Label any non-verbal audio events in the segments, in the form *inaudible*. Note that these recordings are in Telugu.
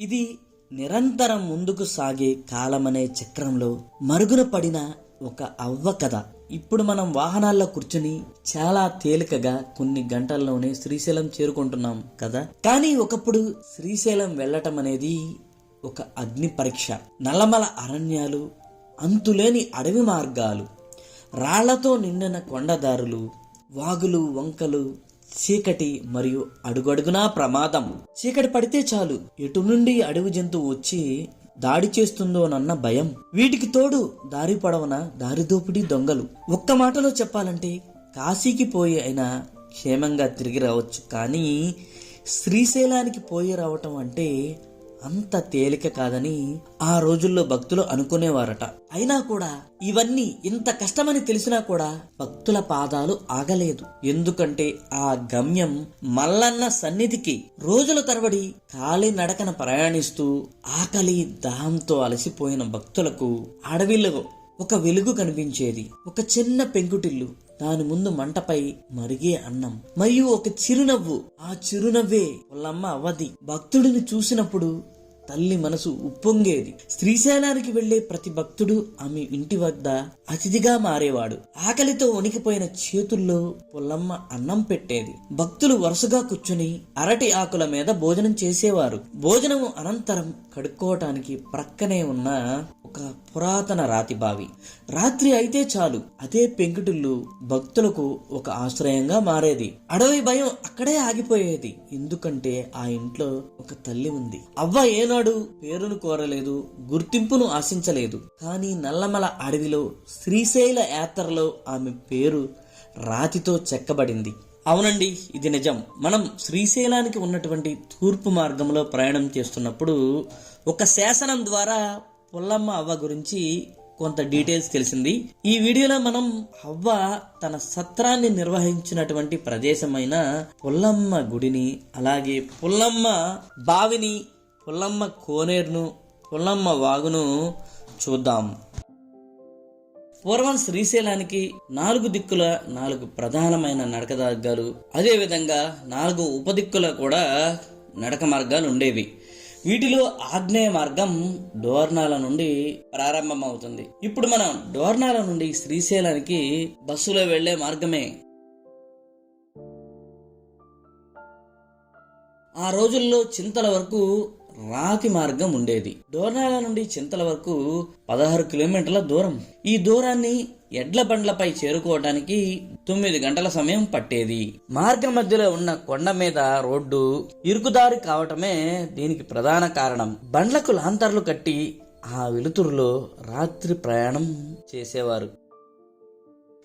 ఇది నిరంతరం ముందుకు సాగే కాలమనే చక్రంలో మరుగున పడిన ఒక అవ్వ కథ. ఇప్పుడు మనం వాహనాల్లో కూర్చుని చాలా తేలికగా కొన్ని గంటల్లోనే శ్రీశైలం చేరుకుంటున్నాం కదా? కానీ ఒకప్పుడు శ్రీశైలం వెళ్ళటం అనేది ఒక అగ్ని పరీక్ష. నల్లమల అరణ్యాలు అంతులేని అడవి మార్గాలు రాళ్ళతో నిండిన కొండదారులు వాగులు వంకలు చీకటి మరియు అడుగడుగునా ప్రమాదం. చీకటి పడితే చాలు. ఎటు నుండి అడవి జంతువు వచ్చి దాడి చేస్తుందోనన్న భయం. వీటికి తోడు దారి పొడవన దారిదోపిడీ దొంగలు. ఒక్క మాటలో చెప్పాలంటే కాశీకి పోయి అయినా క్షేమంగా తిరిగి రావచ్చు. కానీ శ్రీశైలానికి పోయి రావటం అంటే అంత తేలిక కాదని ఆ రోజుల్లో భక్తులు అనుకునేవారట. అయినా కూడా ఇవన్నీ ఇంత కష్టమని తెలిసినా కూడా భక్తుల పాదాలు ఆగలేదు. ఎందుకంటే ఆ గమ్యం మల్లన్న సన్నిధికి రోజుల తరబడి కాలి నడకన ప్రయాణిస్తూ ఆకలి దాహంతో అలసిపోయిన భక్తులకు అడవిలో ఒక వెలుగు కనిపించేది. ఒక చిన్న పెంకుటిల్లు దాని ముందు మంటపై మరిగే అన్నం. మరియు ఒక చిరునవ్వు. ఆ చిరునవ్వే వాళ్ళమ్మ అవధి భక్తుడిని చూసినప్పుడు తల్లి మనసు ఉప్పొంగేది. శ్రీశైలానికి వెళ్ళే ప్రతి భక్తుడు ఆమె ఇంటి వద్ద అతిథిగా మారేవాడు. ఆకలితో వణికిపోయిన చేతుల్లో పుల్లమ్మ అన్నం పెట్టేది. భక్తులు వరుసగా కూర్చుని అరటి ఆకుల మీద భోజనం చేసేవారు. భోజనం అనంతరం కడుక్కోవటానికి ప్రక్కనే ఉన్న ఒక పురాతన రాతి బావి. రాత్రి అయితే చాలు. అదే పెంకుటిల్లు భక్తులకు ఒక ఆశ్రయంగా మారేది. అడవి భయం అక్కడే ఆగిపోయేది. ఎందుకంటే ఆ ఇంట్లో ఒక తల్లి ఉంది. అవ్వ ఏనాడు పేరును కోరలేదు గుర్తింపును ఆశించలేదు. కానీ నల్లమల అడవిలో శ్రీశైల యాత్రలో ఆమె పేరు రాతితో చెక్కబడింది. అవునండి ఇది నిజం. మనం శ్రీశైలానికి ఉన్నటువంటి తూర్పు మార్గంలో ప్రయాణం చేస్తున్నప్పుడు ఒక శాసనం ద్వారా పుల్లమ్మ అవ్వ గురించి కొంత డీటెయిల్స్ తెలిసింది. ఈ వీడియోలో మనం హవ్వ తన సత్రాన్ని నిర్వహించినటువంటి ప్రదేశమైన పుల్లమ్మ గుడిని అలాగే పుల్లమ్మ బావిని పుల్లమ్మ కోనేరును పుల్లమ్మ వాగును చూద్దాం. పూర్వం శ్రీశైలానికి నాలుగు దిక్కుల నాలుగు ప్రధానమైన నడక మార్గాలు అదేవిధంగా నాలుగు ఉపదిక్కుల కూడా నడక మార్గాలు ఉండేవి. వీటిలో ఆగ్నేయ మార్గం డోర్నాల నుండి ప్రారంభమవుతుంది. ఇప్పుడు మనం డోర్నాల నుండి శ్రీశైలానికి బస్సులో వెళ్ళే మార్గమే. ఆ రోజుల్లో చింతల వరకు రాతి మార్గం ఉండేది. డోర్నాల నుండి చింతల వరకు పదహారు కిలోమీటర్ల దూరం. ఈ దూరాన్ని ఎడ్ల బండ్లపై చేరుకోవడానికి తొమ్మిది గంటల సమయం పట్టేది. మార్గం మధ్యలో ఉన్న కొండ మీద రోడ్డు ఇరుకుదారి కావటమే దీనికి ప్రధాన కారణం. బండ్లకు లాంతర్లు కట్టి ఆ వెలుతురులో రాత్రి ప్రయాణం చేసేవారు.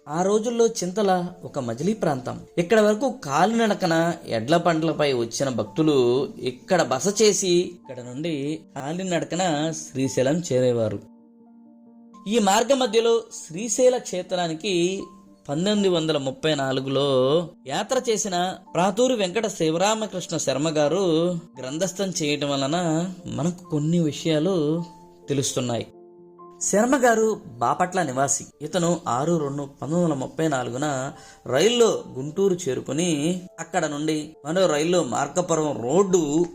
ఆ రోజుల్లో చింతల ఒక మజిలీ ప్రాంతం. ఇక్కడ వరకు కాలినడకన ఎడ్ల పండ్లపై వచ్చిన భక్తులు ఇక్కడ బస చేసి ఇక్కడ నుండి కాలినడకన శ్రీశైలం చేరేవారు. ఈ మార్గ మధ్యలో శ్రీశైల క్షేత్రానికి పంతొమ్మిది వందల ముప్పై నాలుగులో యాత్ర చేసిన ప్రాతూరి వెంకట శివరామకృష్ణ శర్మ గారు గ్రంథస్థం చేయటం వలన మనకు కొన్ని విషయాలు తెలుస్తున్నాయి. శర్మ గారు బాపట్ల నివాసి. ఇతను ఆరు రెండు పంతొమ్మిది వందల ముప్పై నాలుగున రైల్లో గుంటూరు చేరుకుని అక్కడ నుండి మరో రైల్లో మార్గపురం రోడ్డు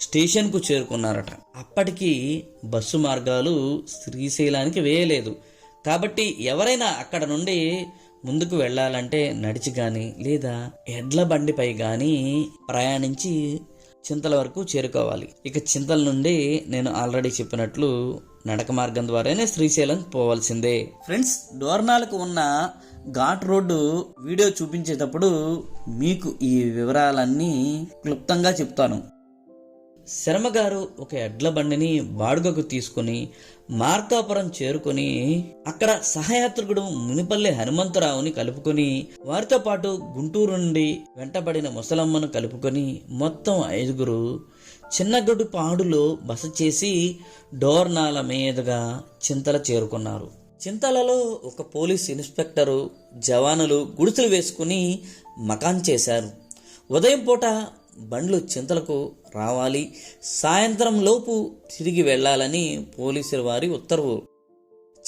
స్టేషన్కు చేరుకున్నారట. అప్పటికి బస్సు మార్గాలు శ్రీశైలానికి వేయలేదు. కాబట్టి ఎవరైనా అక్కడ నుండి ముందుకు వెళ్ళాలంటే నడిచి కానీ లేదా ఎడ్ల బండిపై కానీ ప్రయాణించి చింతల వరకు చేరుకోవాలి. ఇక చింతల నుండి నేను ఆల్రెడీ చెప్పినట్లు నడక మార్గం ద్వారానే శ్రీశైలం పోవాల్సిందే. ఫ్రెండ్స్ డోర్నాలకు ఉన్న ఘాట్ రోడ్డు వీడియో చూపించేటప్పుడు మీకు ఈ వివరాలన్నీ క్లుప్తంగా చెప్తాను. శర్మగారు ఒక ఎడ్ల బండిని బాడుగకు తీసుకుని మార్కాపురం చేరుకొని అక్కడ సహయాత్రికుడు మునిపల్లి హనుమంతరావుని కలుపుకొని వారితో పాటు గుంటూరు నుండి వెంటబడిన ముసలమ్మను కలుపుకొని మొత్తం ఐదుగురు చిన్నగడు పాడులో బస చేసి డోర్నాల మీదుగా చింతల చేరుకున్నారు. చింతలలో ఒక పోలీస్ ఇన్స్పెక్టరు జవానులు గుడిసెలు వేసుకుని మకాన్ చేశారు. ఉదయం పూట బండ్లు చింతలకు రావాలి. సాయంత్రం లోపు తిరిగి వెళ్ళాలని పోలీసుల వారి ఉత్తర్వు.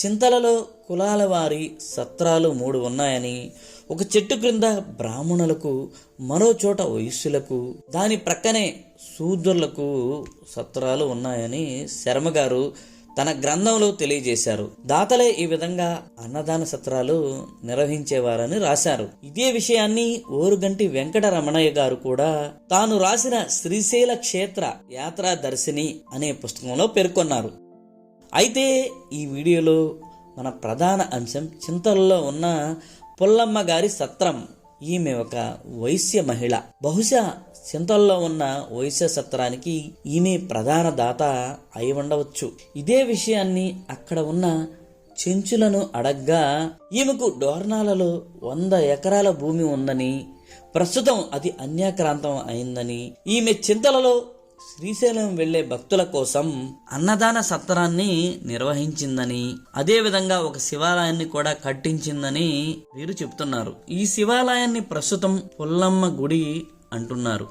చింతలలో కులాల వారి సత్రాలు మూడు ఉన్నాయని ఒక చెట్టు క్రింద బ్రాహ్మణులకు మరో చోట వయస్సులకు దాని ప్రక్కనే శూద్రులకు సత్రాలు ఉన్నాయని శర్మ గారు తన గ్రంథంలో తెలియజేశారు. దాతలే ఈ విధంగా అన్నదాన సత్రాలు నిర్వహించేవారని రాశారు. ఇదే విషయాన్ని ఓరుగంటి వెంకట రమణయ్య గారు కూడా తాను రాసిన శ్రీశైల క్షేత్ర యాత్రా దర్శిని అనే పుస్తకంలో పేర్కొన్నారు. అయితే ఈ వీడియోలో మన ప్రధాన అంశం చింతలలో ఉన్న పుల్లమ్మ గారి సత్రం ఈమె ఒక వైశ్య మహిళ. బహుశా చింతల్లో ఉన్న వైశ్య సత్రానికి ఈమె ప్రధాన దాత అయి ఉండవచ్చు. ఇదే విషయాన్ని అక్కడ ఉన్న చెంచులను అడగ్గా ఈమెకు డోర్నాలలో వంద ఎకరాల భూమి ఉందని ప్రస్తుతం అది అన్యాక్రాంతం అయిందని ఈమె చింతలలో శ్రీశైలం వెళ్ళే భక్తుల కోసం అన్నదాన సత్రాన్ని నిర్వహించిందని అదేవిధంగా ఒక శివాలయాన్ని కూడా కట్టించిందని వీరు చెప్తున్నారు ఈ శివాలయాన్ని ప్రస్తుతం పుల్లమ్మ గుడి అంటున్నారు.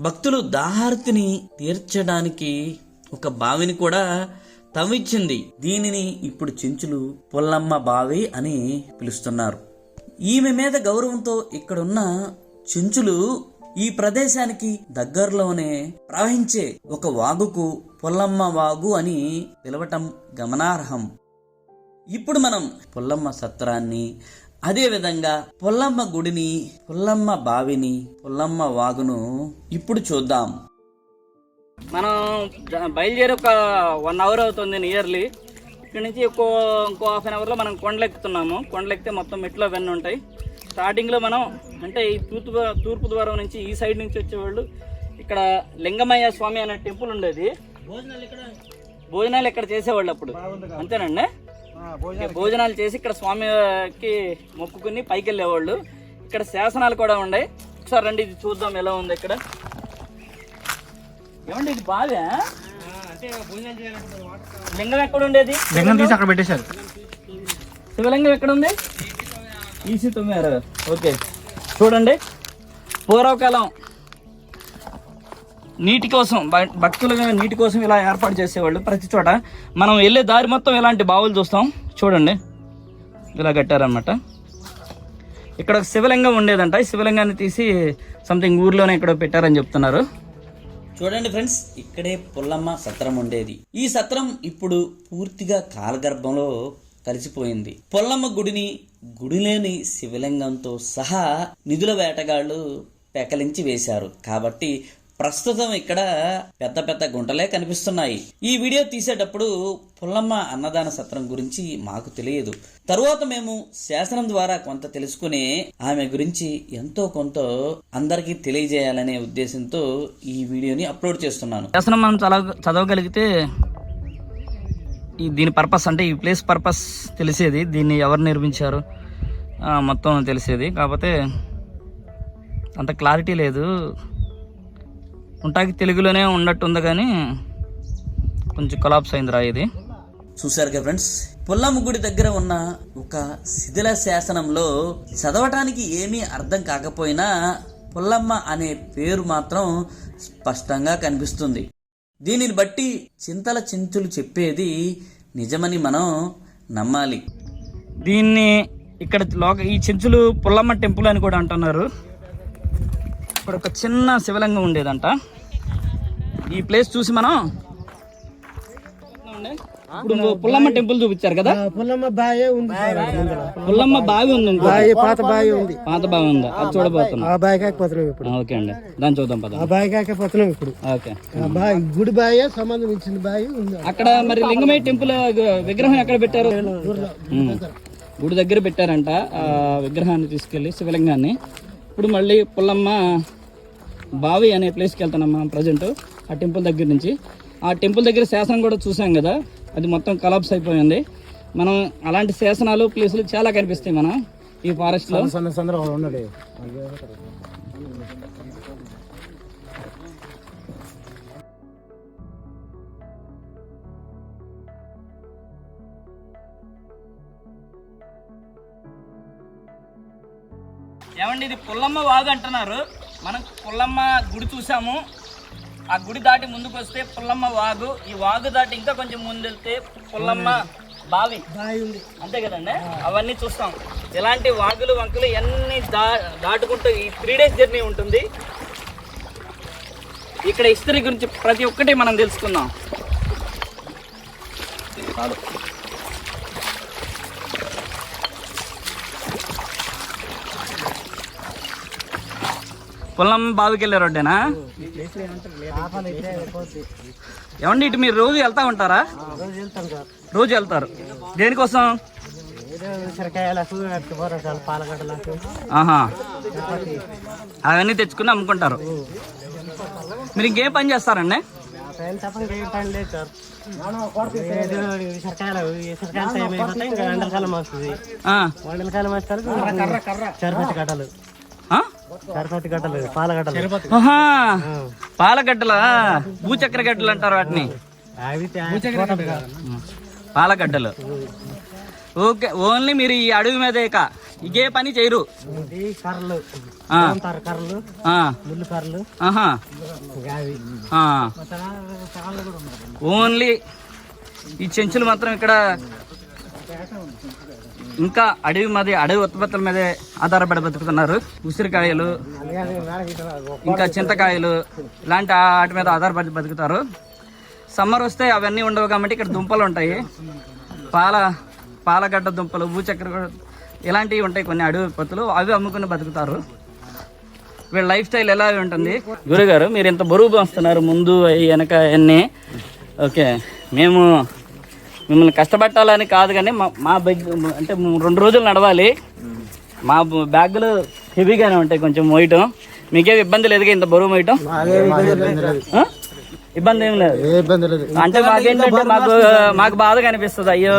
భక్తులు దాహార్తిని తీర్చడానికి ఒక బావిని కూడా తవ్వించింది. దీనిని ఇప్పుడు చెంచులు పుల్లమ్మ బావి అని పిలుస్తున్నారు. ఈమె మీద గౌరవంతో ఇక్కడున్న చెంచులు ఈ ప్రదేశానికి దగ్గరలోనే ప్రవహించే ఒక వాగుకు పొల్లమ్మ వాగు అని పిలవటం గమనార్హం. ఇప్పుడు మనం పొల్లమ్మ సత్రాన్ని అదేవిధంగా పొల్లమ్మ గుడిని పొల్లమ్మ బావిని పొల్లమ్మ వాగును ఇప్పుడు చూద్దాం. మనం బయలుదేరి ఒక వన్ అవర్ అవుతుంది నియర్లీ. ఇక్కడ నుంచి ఇంకో ఇంకో హాఫ్ అన్ అవర్లో మనం కొండలెక్కుతున్నాము. కొండలెక్కితే మొత్తం మెట్లు అవన్నీ ఉంటాయి. స్టార్టింగ్లో మనం అంటే ఈ తూర్పు తూర్పు ద్వారం నుంచి ఈ సైడ్ నుంచి వచ్చేవాళ్ళు. ఇక్కడ లింగమయ్య స్వామి అనే టెంపుల్ ఉండేది. భోజనాలు ఇక్కడ చేసేవాళ్ళు అప్పుడు. అంతేనండి? భోజనాలు చేసి ఇక్కడ స్వామికి మొక్కుకుని పైకి వెళ్ళేవాళ్ళు ఇక్కడ శాసనాలు కూడా ఉన్నాయి. ఒకసారి రండి ఇది చూద్దాం ఎలా ఉంది ఇక్కడ. ఏమండి ఇది బాగా లింగం ఎక్కడ ఉండేది? లింగం తీసి అక్కడ పెట్టేశారు. శివలింగం ఎక్కడ ఉంది? ఈసీ తొమ్మిది ఓకే. చూడండి. పూర్వకాలం నీటి కోసం భక్తులుగా నీటి కోసం ఇలా ఏర్పాటు చేసేవాళ్ళు ప్రతి చోట. మనం వెళ్ళే దారి మొత్తం ఇలాంటి బావులు చూస్తాం? చూడండి. ఇలా కట్టారనమాట ఇక్కడ ఒక శివలింగం ఉండేదంట. ఈ శివలింగాన్ని తీసి సంథింగ్ ఊర్లోనే ఇక్కడ పెట్టారని చెప్తున్నారు. చూడండి ఫ్రెండ్స్ ఇక్కడే పుల్లమ్మ సత్రం ఉండేది. ఈ సత్రం ఇప్పుడు పూర్తిగా కాలగర్భంలో కలిసిపోయింది. పొల్లమ్మ గుడిని గుడిలేని శివలింగంతో సహా నిధుల వేటగాళ్ళు పెకలించి వేశారు. కాబట్టి ప్రస్తుతం ఇక్కడ పెద్ద పెద్ద గుంటలే కనిపిస్తున్నాయి. ఈ వీడియో తీసేటప్పుడు పుల్లమ్మ అన్నదాన సత్రం గురించి మాకు తెలియదు. తరువాత మేము శాసనం ద్వారా కొంత తెలుసుకుని ఆమె గురించి ఎంతో కొంత అందరికీ తెలియజేయాలనే ఉద్దేశంతో ఈ వీడియోని అప్లోడ్ చేస్తున్నాను. శాసనం మనం చదవ చదవగలిగితే ఈ దీని పర్పస్ అంటే ఈ ప్లేస్ పర్పస్ తెలిసేది. దీన్ని ఎవరు నిర్మించారు? మొత్తం తెలిసేది. కాకపోతే అంత క్లారిటీ లేదు. ఉంటాకి తెలుగులోనే ఉన్నట్టుంది కానీ కొంచెం కొలాప్స్ అయింది రా ఇది చూశారుగా ఫ్రెండ్స్ పుల్లమ్మ గుడి దగ్గర ఉన్న ఒక శిథిల శాసనంలో చదవటానికి ఏమీ అర్థం కాకపోయినా పుల్లమ్మ అనే పేరు మాత్రం స్పష్టంగా కనిపిస్తుంది. దీనిని బట్టి చింతల చింతులు చెప్పేది నిజమని మనం నమ్మాలి. దీన్ని ఇక్కడ లోక ఈ చెంచులు పుల్లమ్మ టెంపుల్ అని కూడా అంటున్నారు. ఇక్కడ ఒక చిన్న శివలింగం ఉండేదంట. ఈ ప్లేస్ చూసి మనం ఇప్పుడు పుల్లమ్మ టెంపుల్ చూపించారు కదా? పుల్లమ్మ బాయే ఉంది పుల్లమ్మ బావి ఉంది బాయి పాత బాయి ఉంది. పాత బావి ఉంది. అది చూడబోతున్నాం. ఆ బాయి కాకపోతున్నాం ఇప్పుడు. ఓకే అండి. దాన్ని చూద్దాం పద. ఆ బాయి కాకపోతున్నాం ఇప్పుడు. ఓకే. ఆ బాయి గుడి బాయే సంబంధం ఇచ్చిన బాయి ఉంది. అక్కడ మరి లింగమయ్య టెంపుల్ విగ్రహం ఎక్కడ పెట్టారు. గుడి దగ్గర పెట్టారంట. ఆ విగ్రహాన్ని తీసుకెళ్ళి శివలింగాన్ని. ఇప్పుడు మళ్ళీ పుల్లమ్మ బావి అనే ప్లేస్కి వెళ్తున్నాం మనం ప్రజెంట్ ఆ టెంపుల్ దగ్గర నుంచి. ఆ టెంపుల్ దగ్గర శాసనం కూడా చూసాం కదా. అది మొత్తం కలాప్స్ అయిపోయింది. మనం అలాంటి శాసనాలు ప్లేసులు చాలా కనిపిస్తాయి మనం ఈ ఫారెస్ట్లో. ఏమండి ఇది పుల్లమ్మ వాగు అంటున్నారు. మనం పుల్లమ్మ గుడి చూసాము ఆ గుడి దాటి ముందుకు వస్తే పుల్లమ్మ వాగు. ఈ వాగు దాటి ఇంకా కొంచెం ముందు వెళ్తే పుల్లమ్మ బావి. బావి ఉంది అంతే కదండి? అవన్నీ చూస్తాం. ఎలాంటి వాగులు వంకలు ఎన్ని దా దాటుకుంటూ ఈ త్రీ డేస్ జర్నీ ఉంటుంది. ఇక్కడ హిస్టరీ గురించి ప్రతి ఒక్కటి మనం తెలుసుకుందాం. పొలం బావికి రోడ్డేనా? ఏమండి ఇటు మీరు రోజు వెళ్తా ఉంటారా? రోజు వెళ్తారు. దేనికోసం? అవన్నీ తెచ్చుకుని అమ్ముకుంటారు. మీరు ఇంకేం పని చేస్తారండి? పైన వస్తుంది వస్తారు చరపతి కట్టాలి పాలగడ్డలు భూచక్ర గడ్డలు అంటారు వాటిని. పాలగడ్డలు ఓకే ఓన్లీ మీరు ఈ అడవి మీద ఇక. ఇదే పని చేయరు. కర్రలు. కర్రలు? ముళ్ళు కర్రలు. ఇంకా ఓన్లీ ఈ చెంచులు మాత్రం ఇక్కడ ఇంకా అడవి మీద అడవి ఉత్పత్తుల మీదే ఆధారపడి బతుకుతున్నారు. ఉసిరికాయలు ఇంకా చింతకాయలు ఇలాంటి వాటి మీద ఆధారపడి బతుకుతారు. సమ్మర్ వస్తే అవన్నీ ఉండవు కాబట్టి ఇక్కడ దుంపలు ఉంటాయి. పాల పాలగడ్డ దుంపలు భూచక్ర ఇలాంటివి ఉంటాయి కొన్ని అడవి ఉత్పత్తులు. అవి అమ్ముకుని బతుకుతారు. వీళ్ళ లైఫ్ స్టైల్ ఎలా ఉంటుంది? గురుగారు మీరు ఇంత బరువు పంపుతున్నారు ముందు వెనక అన్నీ. ఓకే. మేము మిమ్మల్ని కష్టపెట్టాలని కాదు కానీ మా మా బ్యాగ్ అంటే రెండు రోజులు నడవాలి. మా బ్యాగులు హెవీగానే ఉంటాయి కొంచెం మోయటం మీకేం ఇబ్బంది లేదుగా ఇంత బరువు మోయటం? ఇబ్బంది ఏం లేదు. ఏ ఇబ్బంది లేదు. అంటే మాకేంటంటే మాకు మాకు బాధగా అనిపిస్తుంది. అయ్యో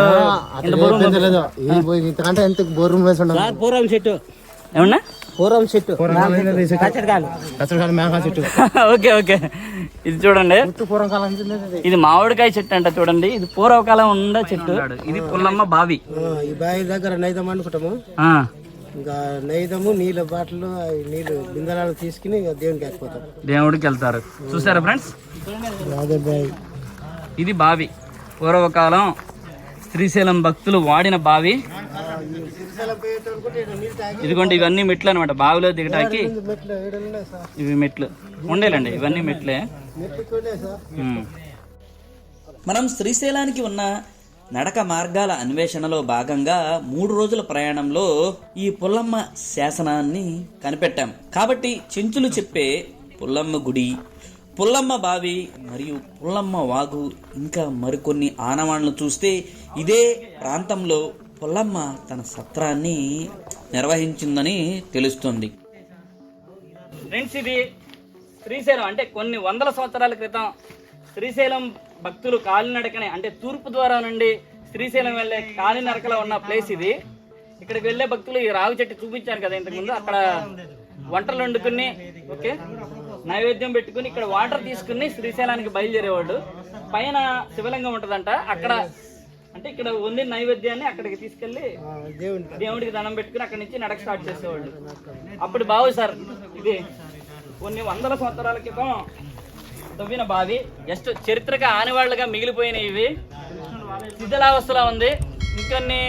ఇంత బరువు ఇబ్బంది లేదు. ఇంతకంటే ఎంత బోరు వేసి ఉండదు పూర్వం చెట్టు. ఏమన్నా? పూర్వం చెట్టు. చెట్టు. *laughs* Okay okay. ఇది చూడండి. ఇది మామిడికాయ చెట్టు అంట చూడండి. ఇది పూర్వకాలం ఉండే చెట్టు. ఇది పుల్లమ్మ బావి. ఆ, ఈ బావి దగ్గర నైదం అనుకుంటాము ఆ, ఇంకా నైదము నీళ్ళ బాటలు నీళ్ళు బిందెలాలు తీసుకుని ఇక దేవునికి ఎక్కిపోతాం దేవుడికి వెళ్తారు. చూసారా ఫ్రెండ్స్? ఇది బావి. పూర్వకాలం శ్రీశైలం భక్తులు వాడిన బావి. ఇదిగోండి ఇవన్నీ మెట్లు అనమాట బావిలో సార్. ఇవి మెట్లు. ఉండేలండి ఇవన్నీ మెట్లే. మనం శ్రీశైలానికి ఉన్న నడక మార్గాల అన్వేషణలో భాగంగా మూడు రోజుల ప్రయాణంలో ఈ పుల్లమ్మ శాసనాన్ని కనిపెట్టాం. కాబట్టి చెంచులు చెప్పే పుల్లమ్మ గుడి పుల్లమ్మ బావి మరియు పుల్లమ్మ వాగు ఇంకా మరికొన్ని ఆనవాళ్ళను చూస్తే ఇదే ప్రాంతంలో పుల్లమ్మ తన సత్రాన్ని నిర్వహించిందని తెలుస్తుంది. ఫ్రెండ్స్ ఇది శ్రీశైలం. అంటే కొన్ని వందల సంవత్సరాల క్రితం శ్రీశైలం భక్తులు కాలినడకనే అంటే తూర్పు ద్వారా నుండి శ్రీశైలం వెళ్ళే కాలినడకలో ఉన్న ప్లేస్ ఇది. ఇక్కడికి వెళ్ళే భక్తులు ఈ రావి చెట్టు చూపించాను కదా ఇంతకుముందు. అక్కడ వంటలు వండుకుని ఓకే నైవేద్యం పెట్టుకుని ఇక్కడ వాటర్ తీసుకుని శ్రీశైలానికి బయలుదేరేవాడు. పైన శివలింగం ఉంటుందంట. అక్కడ అంటే ఇక్కడ వండిన నైవేద్యాన్ని అక్కడికి తీసుకెళ్ళి దేవుడికి దండం పెట్టుకుని అక్కడి నుంచి నడక స్టార్ట్ చేసేవాళ్ళు. అప్పుడు బావి సార్ ఇది కొన్ని వందల సంవత్సరాల క్రితం తవ్విన బావి. జస్ట్ చరిత్రక ఆనవాళ్ళుగా మిగిలిపోయిన ఇవి. శిథిలావస్థలో ఉంది. ఇంకొన్ని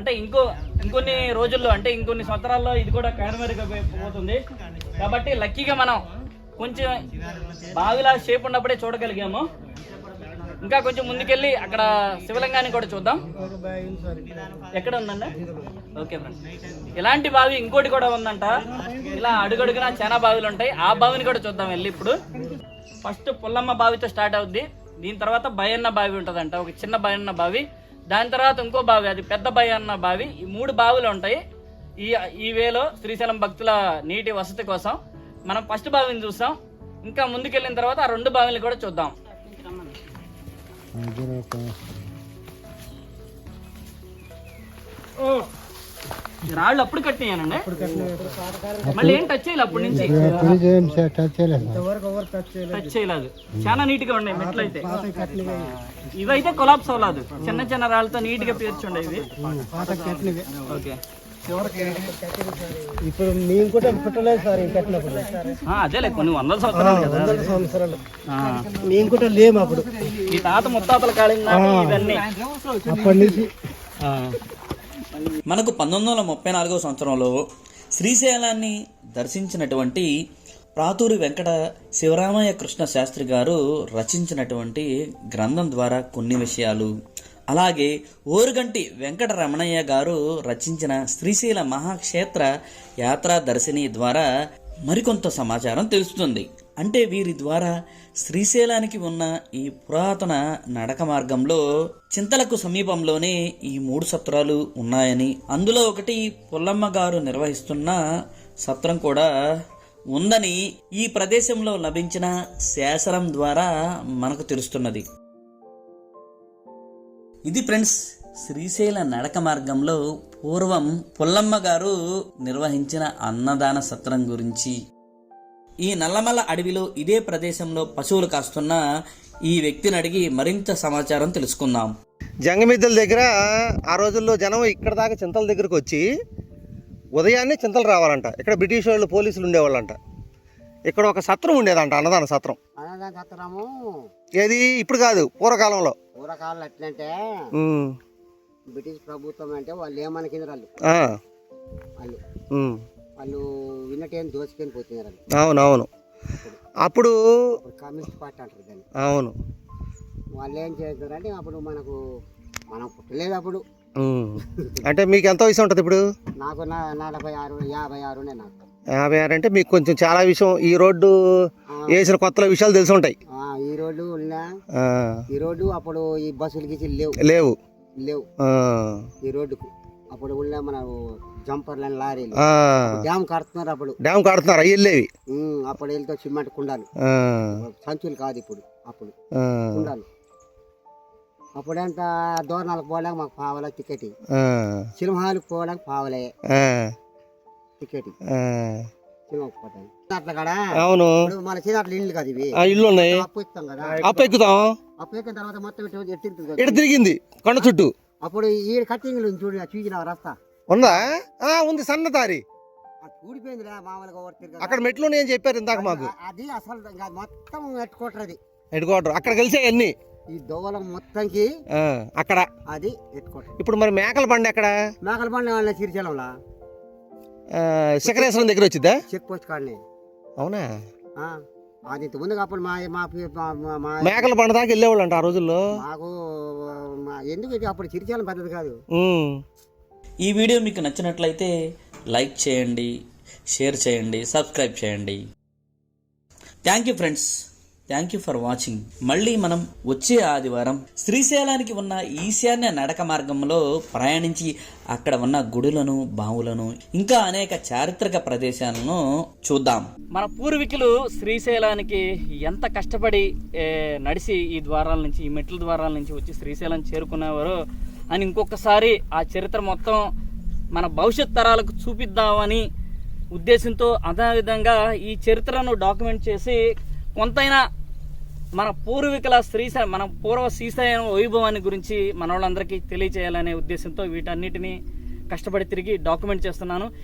అంటే ఇంకో ఇంకొన్ని రోజుల్లో అంటే ఇంకొన్ని సంవత్సరాల్లో ఇది కూడా కనుమరుగా పోతుంది కాబట్టి లక్కీగా మనం కొంచెం బావిలా షేప్ ఉన్నప్పుడే చూడగలిగాము. ఇంకా కొంచెం ముందుకెళ్ళి అక్కడ శివలింగాన్ని కూడా చూద్దాం. ఎక్కడ ఉందండి? ఓకే ఫ్రెండ్ ఇలాంటి బావి ఇంకోటి కూడా ఉందంట. ఇలా అడుగడుగున చాలా బావిలు ఉంటాయి. ఆ బావిని కూడా చూద్దాం వెళ్ళి ఇప్పుడు. ఫస్ట్ పుల్లమ్మ బావితో స్టార్ట్ అవుద్ది. దీని తర్వాత భయన్న బావి ఉంటుందంట. ఒక చిన్న భయన్న బావి. దాని తర్వాత ఇంకో బావి అది పెద్ద భయన్న బావి. ఈ మూడు బావులు ఉంటాయి. ఈ ఈ వేలో శ్రీశైలం భక్తుల నీటి వసతి కోసం మనం ఫస్ట్ బావిని చూస్తాం ఇంకా ముందుకెళ్ళిన తర్వాత ఆ రెండు బావిని కూడా చూద్దాం. ఈ రాళ్ళు అప్పుడు కట్టినాయనండి మళ్ళీ ఏం టచ్ చేయాలి అప్పటి నుంచి? టచ్ చేయలేదు. చేయలేదు చేయలేదు. చాలా నీట్గా ఉన్నాయి మెట్లు అయితే. ఇవైతే కొలాప్స్ అవ్వలేదు. చిన్న చిన్న రాళ్ళతో నీట్గా పేర్చుండే ఇవి ఓకే. ఇప్పుడు మేము కూడా పుట్టలేదు సార్ ఈ కట్టినప్పుడు ఆ, అదేలే కొన్ని వందల సంవత్సరాలు కదా వందల సంవత్సరాలు. ఆ. మేము కూడా లేము అప్పుడు. ఈ తాత ముత్తాతల కాలం ఇవన్నీ. అప్పటి నుంచి. మనకు పంతొమ్మిది వందల ముప్పై నాలుగో సంవత్సరంలో శ్రీశైలాన్ని దర్శించినటువంటి ప్రాతూరి వెంకట శివరామయ్య కృష్ణ శాస్త్రి గారు రచించినటువంటి గ్రంథం ద్వారా కొన్ని విషయాలు అలాగే ఓరుగంటి వెంకటరమణయ్య గారు రచించిన శ్రీశైల మహాక్షేత్ర యాత్రా దర్శిని ద్వారా మరికొంత సమాచారం తెలుస్తుంది. అంటే వీరి ద్వారా శ్రీశైలానికి ఉన్న ఈ పురాతన నడక మార్గంలో చింతలకు సమీపంలోనే ఈ మూడు సత్రాలు ఉన్నాయని అందులో ఒకటి పుల్లమ్మ గారు నిర్వహిస్తున్న సత్రం కూడా ఉందని ఈ ప్రదేశంలో లభించిన శాసనం ద్వారా మనకు తెలుస్తున్నది. ఇది ఫ్రెండ్స్ శ్రీశైల నడక మార్గంలో పూర్వం పుల్లమ్మ గారు నిర్వహించిన అన్నదాన సత్రం గురించి. ఈ నల్లమల్ల అడవిలో ఇదే ప్రదేశంలో పశువులు కాస్తున్న ఈ వ్యక్తిని అడిగి మరింత సమాచారం తెలుసుకుందాం. జంగమిద్దల దగ్గర ఆ రోజుల్లో జనం ఇక్కడ దాకా చింతల దగ్గరకు వచ్చి ఉదయాన్నే చింతలు రావాలంట. ఇక్కడ బ్రిటిష్ వాళ్ళు పోలీసులు ఉండేవాళ్ళంట. ఇక్కడ ఒక సత్రం ఉండేదంట అన్నదాన సత్రం. అన్నదాన సత్రము ఏది? ఇప్పుడు కాదు పూర్వకాలంలో. పూర్వకాలం ఎట్లంటే బ్రిటిష్ ప్రభుత్వం అంటే వాళ్ళు ఏమని కింద వాళ్ళు. వాళ్ళు వాళ్ళు విన్నటేం దోచుకొని పోతున్నారు అవును అవును అప్పుడు కమ్యూనిస్ట్ పార్టీ అంటారు దాన్ని. అవును. వాళ్ళు ఏం చేస్తారంటే అప్పుడు మనకు మనం పుట్టలేదు అప్పుడు. అంటే మీకు ఎంత వయసు ఉంటుంది ఇప్పుడు? నాకు నలభై ఆరు యాభై ఆరునే నాకు. యాభై ఆరు అంటే మీకు కొంచెం చాలా విషయం ఈ రోడ్డు వేసిన కొత్తల విషయాలు తెలిసి ఉంటాయి. ఈ రోడ్డు ఉన్నా ఈ రోడ్డు అప్పుడు ఈ బస్సులకి ఇచ్చి లేవు. లేవు. లేవు. ఈ రోడ్డుకు. అప్పుడు ఉన్న మన జంపర్లని లారీలు. డ్యామ్ కడుతున్నారు అప్పుడు. డ్యామ్ కడుతున్నారు ఉమ్, అప్పుడు వెళ్తే సిమెంట్ కుండాలు. సంచులు కాదు ఇప్పుడు అప్పుడు. కుండాలు. అప్పుడంతా దూరణాలకు పోవడానికి మాకు పావలా టికెట్ సినిమాలకు పోవడానికి పావలే టికెట్. సినిమాకు పోవడానికి. అవును. మన చీనాట్లు ఇల్లు కదా ఇవి. ఇల్లు ఉన్నాయి. అప్పు ఇస్తాం కదా. అప్పు ఎక్కుతాం? అప్పు ఎక్కిన తర్వాత మొత్తం ఇటు తిరిగింది కొండ చుట్టూ. అప్పుడు ఈ కట్టింగ్ చూడు చూసిన రస్తా? ఉందా? ఆ ఉంది సన్న దారి. అది ఊడిపోయిందిరా మామూలుగా. అక్కడ మెట్లు ఉన్నాయని చెప్పారు ఇందాక మాకు. అది అసలు మొత్తం ఎట్టుకోటది ఎడుకోవటం అక్కడ కలిసే అన్ని. ఈ దోవలం మొత్తంకి అక్కడ. అది ఎట్టుకోటది ఇప్పుడు మరి మేకల బండి ఎక్కడ? మేకల బండి వాళ్ళ శ్రీశైలంలా? ఆ, శిఖరేశ్వరం దగ్గర వచ్చిద్దా? చెక్ పోస్ట్ కాడని. అవునా? ఆ, అది ఇంత ముందుగా అప్పుడు మా మా మా- మేకల బండి దాకా వెళ్ళేవాళ్ళు అంట ఆ రోజుల్లో? మాకు మా- ఎందుకు ఇది అప్పుడు శ్రీశైలం పెద్దది కాదు. ఈ వీడియో మీకు నచ్చినట్లయితే లైక్ చేయండి షేర్ చేయండి సబ్స్క్రైబ్ చేయండి. Thank you friends. Thank you for watching మళ్ళీ మనం వచ్చే ఆదివారం శ్రీశైలానికి ఉన్న ఈశాన్య నడక మార్గంలో ప్రయాణించి అక్కడ ఉన్న గుడులను బావులను ఇంకా అనేక చారిత్రక ప్రదేశాలను చూద్దాం. మన పూర్వీకులు శ్రీశైలానికి ఎంత కష్టపడి నడిచి ఈ ద్వారాల నుంచి ఈ మెట్ల ద్వారాల నుంచి వచ్చి శ్రీశైలం చేరుకునేవారో అని ఇంకొకసారి ఆ చరిత్ర మొత్తం మన భవిష్యత్ తరాలకు చూపిద్దామని ఉద్దేశంతో అదేవిధంగా ఈ చరిత్రను డాక్యుమెంట్ చేసి కొంతైనా మన పూర్వీకుల శ్రీశ మన పూర్వ శ్రీశైలం వైభవాన్ని గురించి మన వాళ్ళందరికీ తెలియచేయాలనే ఉద్దేశంతో వీటన్నిటిని కష్టపడి తిరిగి డాక్యుమెంట్ చేస్తున్నాను.